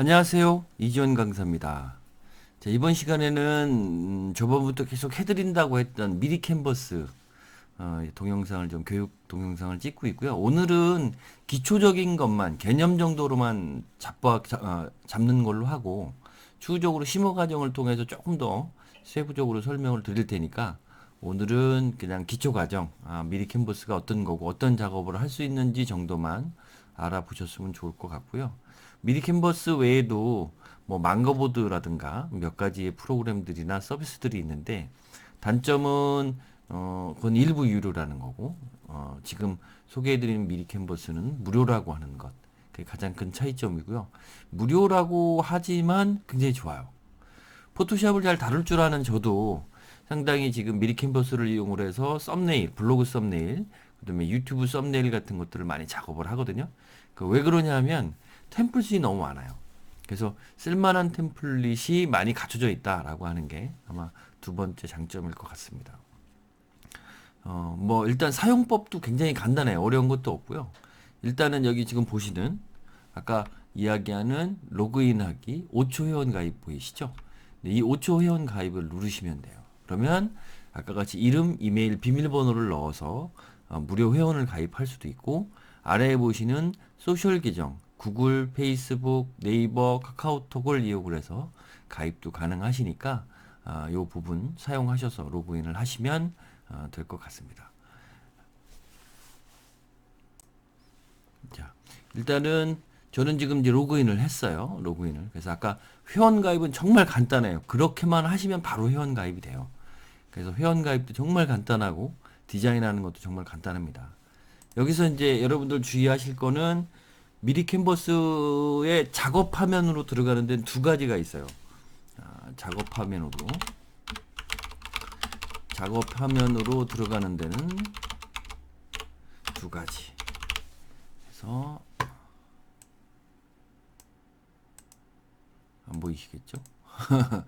안녕하세요. 이지원 강사입니다. 자, 이번 시간에는 음, 저번부터 계속 해드린다고 했던 미리 캔버스 어, 동영상을 좀 교육 동영상을 찍고 있고요. 오늘은 기초적인 것만 개념 정도로만 잡아, 자- 어, 잡는 걸로 하고 추후적으로 심화 과정을 통해서 조금 더 세부적으로 설명을 드릴 테니까 오늘은 그냥 기초 과정, 아, 미리 캔버스가 어떤 거고 어떤 작업을 할 수 있는지 정도만 알아보셨으면 좋을 것 같고요. 미리 캔버스 외에도 뭐 망거보드라든가 몇 가지의 프로그램들이나 서비스들이 있는데 단점은 어 그건 일부 유료라는 거고 어 지금 소개해드리는 미리 캔버스는 무료라고 하는 것 그게 가장 큰 차이점이고요. 무료라고 하지만 굉장히 좋아요. 포토샵을 잘 다룰 줄 아는 저도 상당히 지금 미리 캔버스를 이용을 해서 썸네일, 블로그 썸네일, 그다음에 유튜브 썸네일 같은 것들을 많이 작업을 하거든요. 그 왜 그러냐면 템플릿이 너무 많아요. 그래서 쓸만한 템플릿이 많이 갖춰져 있다라고 하는 게 아마 두 번째 장점일 것 같습니다. 어, 뭐 일단 사용법도 굉장히 간단해요. 어려운 것도 없고요. 일단은 여기 지금 보시는 아까 이야기하는 로그인하기 5초 회원 가입 보이시죠? 네, 이 5초 회원 가입을 누르시면 돼요. 그러면 아까 같이 이름, 이메일, 비밀번호를 넣어서 어, 무료 회원을 가입할 수도 있고 아래에 보시는 소셜 계정 구글, 페이스북, 네이버, 카카오톡을 이용을 해서 가입도 가능하시니까 아, 요 부분 사용하셔서 로그인을 하시면 어, 될 것 같습니다. 자, 일단은 저는 지금 이제 로그인을 했어요. 로그인을. 그래서 아까 회원 가입은 정말 간단해요. 그렇게만 하시면 바로 회원 가입이 돼요. 그래서 회원 가입도 정말 간단하고 디자인하는 것도 정말 간단합니다. 여기서 이제 여러분들 주의하실 거는 미리 캔버스의 작업 화면으로 들어가는 데는 두 가지가 있어요. 아, 작업 화면으로 작업 화면으로 들어가는 데는 두 가지. 그래서 안 보이시겠죠?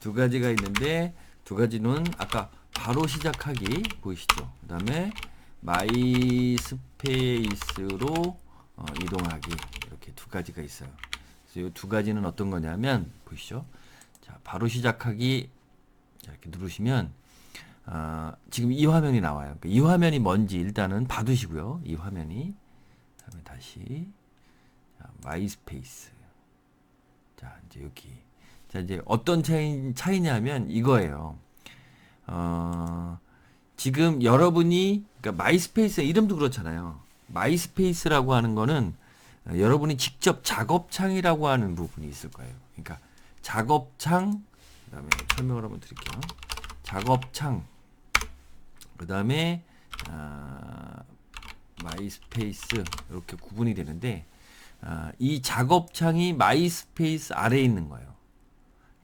두 가지가 있는데 두 가지는 아까 바로 시작하기 보이시죠? 그 다음에 마이 스페이스로 어, 이동하기 이렇게 두 가지가 있어요. 그래서 이 두 가지는 어떤 거냐면 보이시죠? 자, 바로 시작하기 자, 이렇게 누르시면 아, 지금 이 화면이 나와요. 그러니까 이 화면이 뭔지 일단은 봐두시고요. 이 화면이 그다음에 다시 자, 마이 스페이스 자, 이제 여기. 자, 이제 어떤 차이, 차이냐면 이거예요. 어, 지금 여러분이, 그러니까 마이스페이스 이름도 그렇잖아요. 마이스페이스라고 하는 거는 어, 여러분이 직접 작업창이라고 하는 부분이 있을 거예요. 그러니까 작업창, 그 다음에 설명을 한번 드릴게요. 작업창, 그 다음에, 아, 마이스페이스, 이렇게 구분이 되는데, 아, 이 작업창이 마이스페이스 아래에 있는 거예요.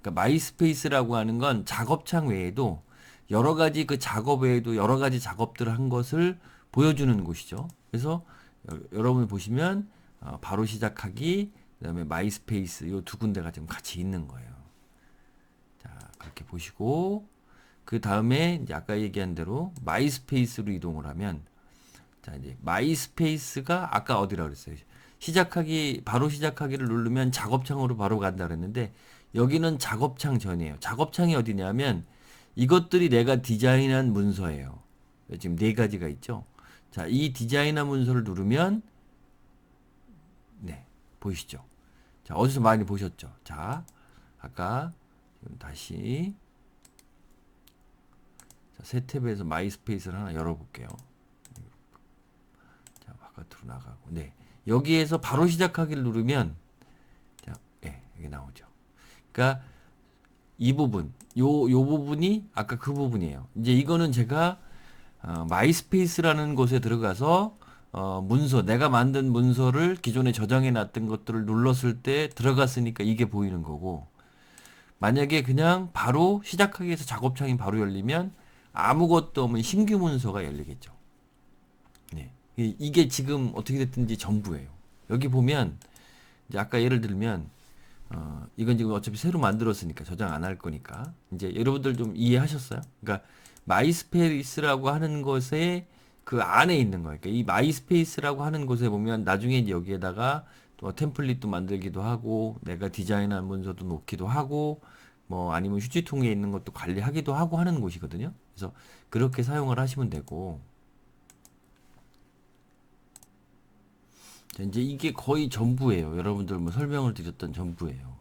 그러니까 마이스페이스라고 하는 건 작업창 외에도 여러 가지 그 작업 외에도 여러 가지 작업들을 한 것을 보여주는 곳이죠. 그래서 여, 여러분 보시면 어, 바로 시작하기 그다음에 마이스페이스 요 두 군데가 지금 같이 있는 거예요. 자 그렇게 보시고 그 다음에 아까 얘기한 대로 마이스페이스로 이동을 하면 자 이제 마이스페이스가 아까 어디라 그랬어요? 시작하기 바로 시작하기를 누르면 작업창으로 바로 간다 그랬는데 여기는 작업창 전이에요. 작업창이 어디냐면 이것들이 내가 디자인한 문서예요. 지금 네 가지가 있죠. 자, 이 디자인한 문서를 누르면 네, 보이시죠? 자, 어디서 많이 보셨죠? 자, 아까 다시 자, 새 탭에서 마이스페이스를 하나 열어볼게요. 자, 바깥으로 나가고 네. 여기에서 바로 시작하기를 누르면 자, 예, 이게 나오죠. 그러니까 이 부분, 요, 요 부분이 아까 그 부분이에요. 이제 이거는 제가 어, 마이스페이스라는 곳에 들어가서 어, 문서, 내가 만든 문서를 기존에 저장해 놨던 것들을 눌렀을 때 들어갔으니까 이게 보이는 거고, 만약에 그냥 바로 시작하기 위해서 작업창이 바로 열리면 아무것도 없는 신규 문서가 열리겠죠. 네. 이- 이게 지금 어떻게 됐든지 전부예요. 여기 보면 이제 아까 예를 들면 어 이건 지금 어차피 새로 만들었으니까 저장 안 할 거니까 이제 여러분들 좀 이해하셨어요? 그러니까 마이스페이스라고 하는 것에 그 안에 있는 거예요. 그러니까 이 마이스페이스라고 하는 곳에 보면 나중에 여기에다가 또 템플릿도 만들기도 하고 내가 디자인한 문서도 놓기도 하고 뭐 아니면 휴지통에 있는 것도 관리하기도 하고 하는 곳이거든요. 그래서 그렇게 사용을 하시면 되고 자, 이제 이게 거의 전부예요. 여러분들 뭐 설명을 드렸던 전부예요.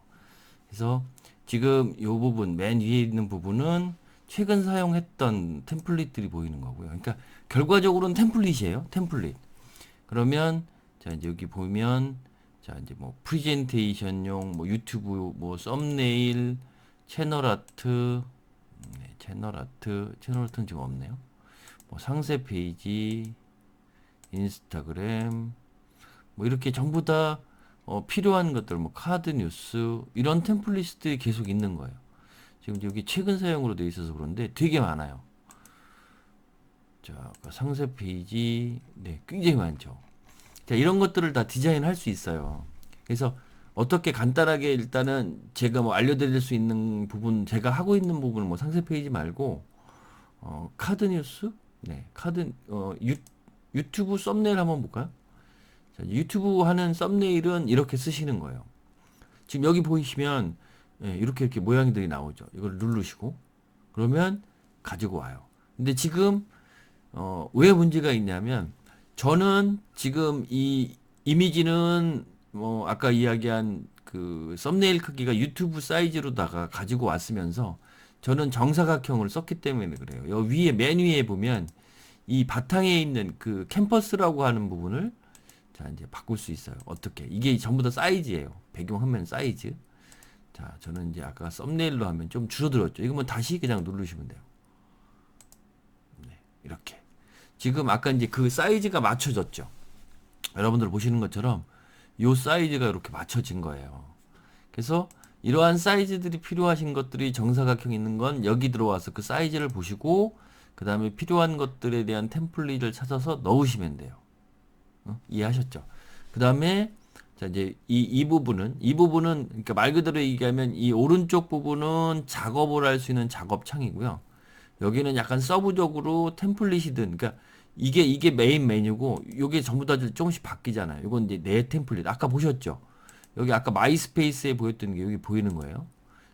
그래서 지금 이 부분 맨 위에 있는 부분은 최근 사용했던 템플릿들이 보이는 거고요. 그러니까 결과적으로는 템플릿이에요. 템플릿. 그러면 자 여기 보면 자 이제 뭐 프리젠테이션용 뭐 유튜브 뭐 썸네일 채널 아트 네, 채널 아트 채널 아트는 지금 없네요. 뭐 상세 페이지 인스타그램 뭐 이렇게 전부 다 어, 필요한 것들 뭐 카드 뉴스 이런 템플릿들이 계속 있는 거예요. 지금 여기 최근 사용으로 되어 있어서 그런데 되게 많아요. 자, 그 상세 페이지 네, 굉장히 많죠. 자, 이런 것들을 다 디자인할 수 있어요. 그래서 어떻게 간단하게 일단은 제가 뭐 알려드릴 수 있는 부분, 제가 하고 있는 부분은 뭐 상세 페이지 말고 어, 카드 뉴스, 네, 카드 어, 유, 유튜브 썸네일 한번 볼까요? 자, 유튜브 하는 썸네일은 이렇게 쓰시는 거예요. 지금 여기 보이시면 예, 이렇게 이렇게 모양들이 나오죠. 이걸 누르시고 그러면 가지고 와요. 근데 지금 어, 왜 문제가 있냐면 저는 지금 이 이미지는 뭐 아까 이야기한 그 썸네일 크기가 유튜브 사이즈로다가 가지고 왔으면서 저는 정사각형을 썼기 때문에 그래요. 여기 위에 맨 위에 보면 이 바탕에 있는 그 캠퍼스라고 하는 부분을 자 이제 바꿀 수 있어요. 어떻게? 이게 전부 다 사이즈예요. 배경 화면 사이즈. 자 저는 이제 아까 썸네일로 하면 좀 줄어들었죠. 이거면 다시 그냥 누르시면 돼요. 네, 이렇게. 지금 아까 이제 그 사이즈가 맞춰졌죠. 여러분들 보시는 것처럼 요 사이즈가 이렇게 맞춰진 거예요. 그래서 이러한 사이즈들이 필요하신 것들이 정사각형 있는 건 여기 들어와서 그 사이즈를 보시고 그 다음에 필요한 것들에 대한 템플릿을 찾아서 넣으시면 돼요. 어? 이해하셨죠? 그 다음에 자 이제 이, 이 부분은 이 부분은 그러니까 말 그대로 얘기하면 이 오른쪽 부분은 작업을 할 수 있는 작업 창이고요. 여기는 약간 서브적으로 템플릿이든 그러니까 이게 이게 메인 메뉴고 요게 전부 다 조금씩 바뀌잖아요. 이건 이제 내 템플릿 아까 보셨죠? 여기 아까 마이스페이스에 보였던 게 여기 보이는 거예요.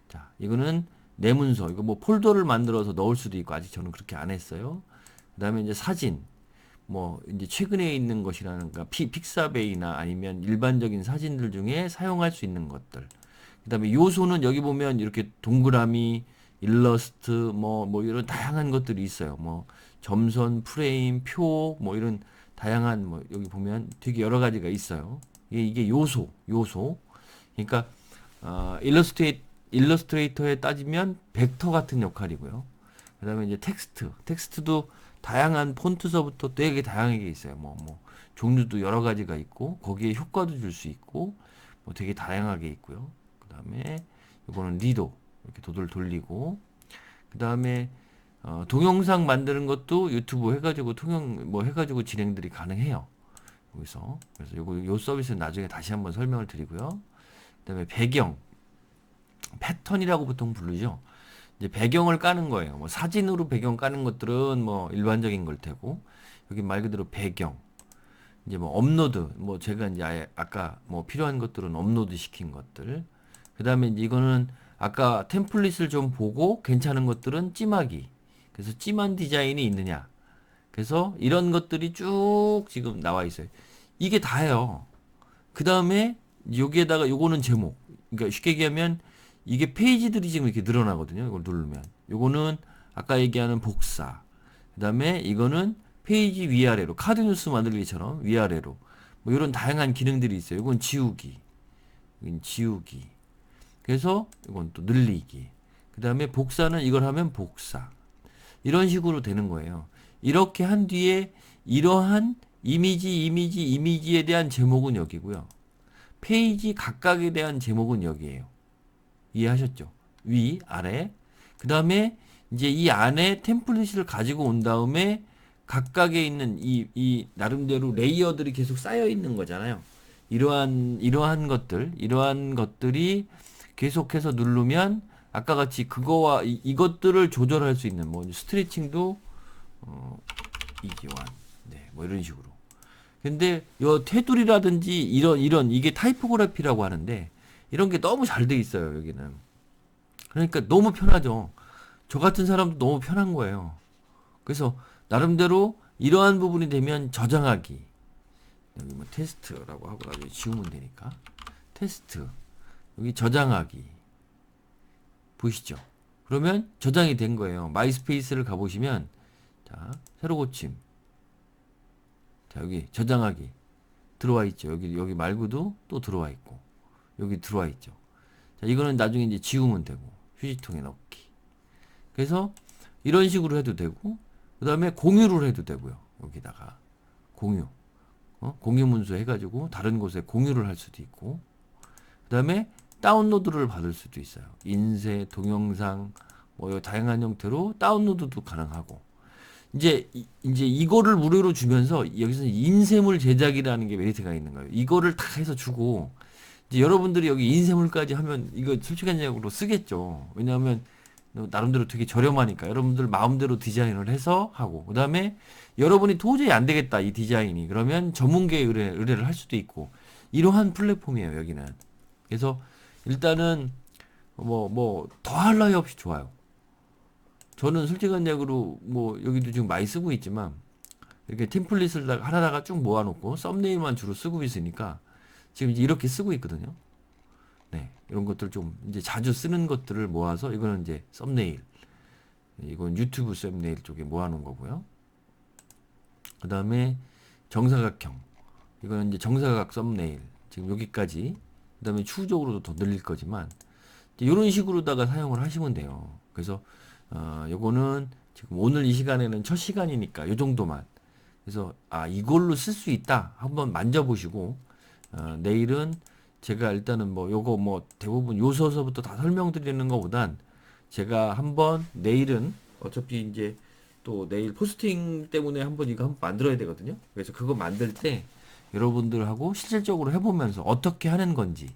자, 이거는 내 문서. 이거 뭐 폴더를 만들어서 넣을 수도 있고 아직 저는 그렇게 안 했어요. 그 다음에 이제 사진. 뭐 이제 최근에 있는 것이라는가 피 픽사베이나 아니면 일반적인 사진들 중에 사용할 수 있는 것들. 그다음에 요소는 여기 보면 이렇게 동그라미, 일러스트 뭐뭐 이런 다양한 것들이 있어요. 뭐 점선, 프레임, 표 뭐 이런 다양한 뭐 여기 보면 되게 여러 가지가 있어요. 이게, 이게 요소, 요소. 그러니까 어, 일러스트레이 일러스트레이터에 따지면 벡터 같은 역할이고요. 그다음에 이제 텍스트, 텍스트도 다양한 폰트서부터 되게 다양하게 있어요. 뭐, 뭐, 종류도 여러 가지가 있고, 거기에 효과도 줄 수 있고, 뭐 되게 다양하게 있고요. 그 다음에, 이거는 리도. 이렇게 도돌 돌리고, 그 다음에, 어, 동영상 만드는 것도 유튜브 해가지고, 통영, 뭐 해가지고 진행들이 가능해요. 여기서. 그래서 요거, 요 서비스는 나중에 다시 한번 설명을 드리고요. 그 다음에 배경. 패턴이라고 보통 부르죠. 이제 배경을 까는 거예요. 뭐 사진으로 배경 까는 것들은 뭐 일반적인 걸 테고 여기 말 그대로 배경. 이제 뭐 업로드 뭐 제가 이제 아예 아까 뭐 필요한 것들은 업로드 시킨 것들. 그 다음에 이거는 아까 템플릿을 좀 보고 괜찮은 것들은 찜하기. 그래서 찜한 디자인이 있느냐. 그래서 이런 것들이 쭉 지금 나와 있어요. 이게 다예요. 그 다음에 여기에다가 요거는 제목. 그러니까 쉽게 얘기하면 이게 페이지들이 지금 이렇게 늘어나거든요. 이걸 누르면. 요거는 아까 얘기하는 복사. 그 다음에 이거는 페이지 위아래로 카드 뉴스 만들기처럼 위아래로 뭐 이런 다양한 기능들이 있어요. 이건 지우기. 이건 지우기. 그래서 이건 또 늘리기. 그 다음에 복사는 이걸 하면 복사. 이런 식으로 되는 거예요. 이렇게 한 뒤에 이러한 이미지, 이미지, 이미지에 대한 제목은 여기고요. 페이지 각각에 대한 제목은 여기에요. 이해하셨죠? 위, 아래. 그 다음에 이제 이 안에 템플릿을 가지고 온 다음에 각각에 있는 이, 이 나름대로 레이어들이 계속 쌓여 있는 거잖아요. 이러한, 이러한 것들, 이러한 것들이 계속해서 누르면 아까 같이 그거와 이, 이것들을 조절할 수 있는 뭐 스트레칭도 어, 이기완. 네, 뭐 이런 식으로. 근데 요 테두리라든지 이런 이런 이게 타이포그래피라고 하는데 이런 게 너무 잘 돼 있어요 여기는. 그러니까 너무 편하죠. 저 같은 사람도 너무 편한 거예요. 그래서 나름대로 이러한 부분이 되면 저장하기. 여기 뭐 테스트라고 하고 나중에 지우면 되니까. 테스트. 여기 저장하기. 보이시죠? 그러면 저장이 된 거예요. 마이스페이스를 가보시면 자 새로 고침. 자 여기 저장하기. 들어와 있죠. 여기 여기 말고도 또 들어와 있고 여기 들어와 있죠. 자 이거는 나중에 이제 지우면 되고 휴지통에 넣기. 그래서 이런 식으로 해도 되고 그 다음에 공유를 해도 되고요 여기다가. 공유. 어? 공유 문서 해가지고 다른 곳에 공유를 할 수도 있고 그 다음에 다운로드를 받을 수도 있어요. 인쇄 동영상 뭐 다양한 형태로 다운로드도 가능하고. 이제 이- 이제 이거를 무료로 주면서 여기서 인쇄물 제작이라는 게 메리트가 있는 거예요. 이거를 다 해서 주고 이제 여러분들이 여기 인쇄물까지 하면 이거 솔직한 얘기로 쓰겠죠. 왜냐하면 나름대로 되게 저렴하니까 여러분들 마음대로 디자인을 해서 하고 그 다음에 여러분이 도저히 안 되겠다 이 디자인이. 그러면 전문가에 의뢰, 의뢰를 할 수도 있고 이러한 플랫폼이에요 여기는. 그래서 일단은 뭐 뭐 더할 나위 없이 좋아요. 저는 솔직한 얘기로 뭐 여기도 지금 많이 쓰고 있지만 이렇게 템플릿을 다- 하나다가 쭉 모아놓고 썸네일만 주로 쓰고 있으니까 지금 이렇게 쓰고 있거든요. 네, 이런 것들 좀 이제 자주 쓰는 것들을 모아서 이거는 이제 썸네일, 이건 유튜브 썸네일 쪽에 모아놓은 거고요. 그 다음에 정사각형, 이거는 이제 정사각 썸네일 지금 여기까지. 그 다음에 추후적으로도 더 늘릴 거지만 이런 식으로다가 사용을 하시면 돼요. 그래서 어, 요거는 지금 오늘 이 시간에는 첫 시간이니까 요 정도만. 그래서 아 이걸로 쓸 수 있다 한번 만져보시고 어, 내일은 제가 일단은 뭐 요거 뭐 대부분 요소서부터 다 설명드리는 것보단 제가 한번 내일은 어차피 이제 또 내일 포스팅 때문에 한번 이거 한번 만들어야 되거든요. 그래서 그거 만들 때 여러분들하고 실질적으로 해보면서 어떻게 하는 건지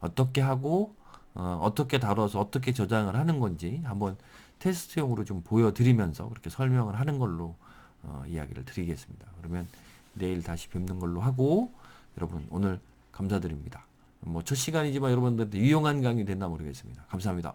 어떻게 하고 어, 어떻게 다뤄서 어떻게 저장을 하는 건지 한번 테스트용으로 좀 보여드리면서 그렇게 설명을 하는 걸로 어, 이야기를 드리겠습니다. 그러면 내일 다시 뵙는 걸로 하고 여러분 오늘 감사드립니다. 뭐 첫 시간이지만 여러분들한테 유용한 강의 됐나 모르겠습니다. 감사합니다.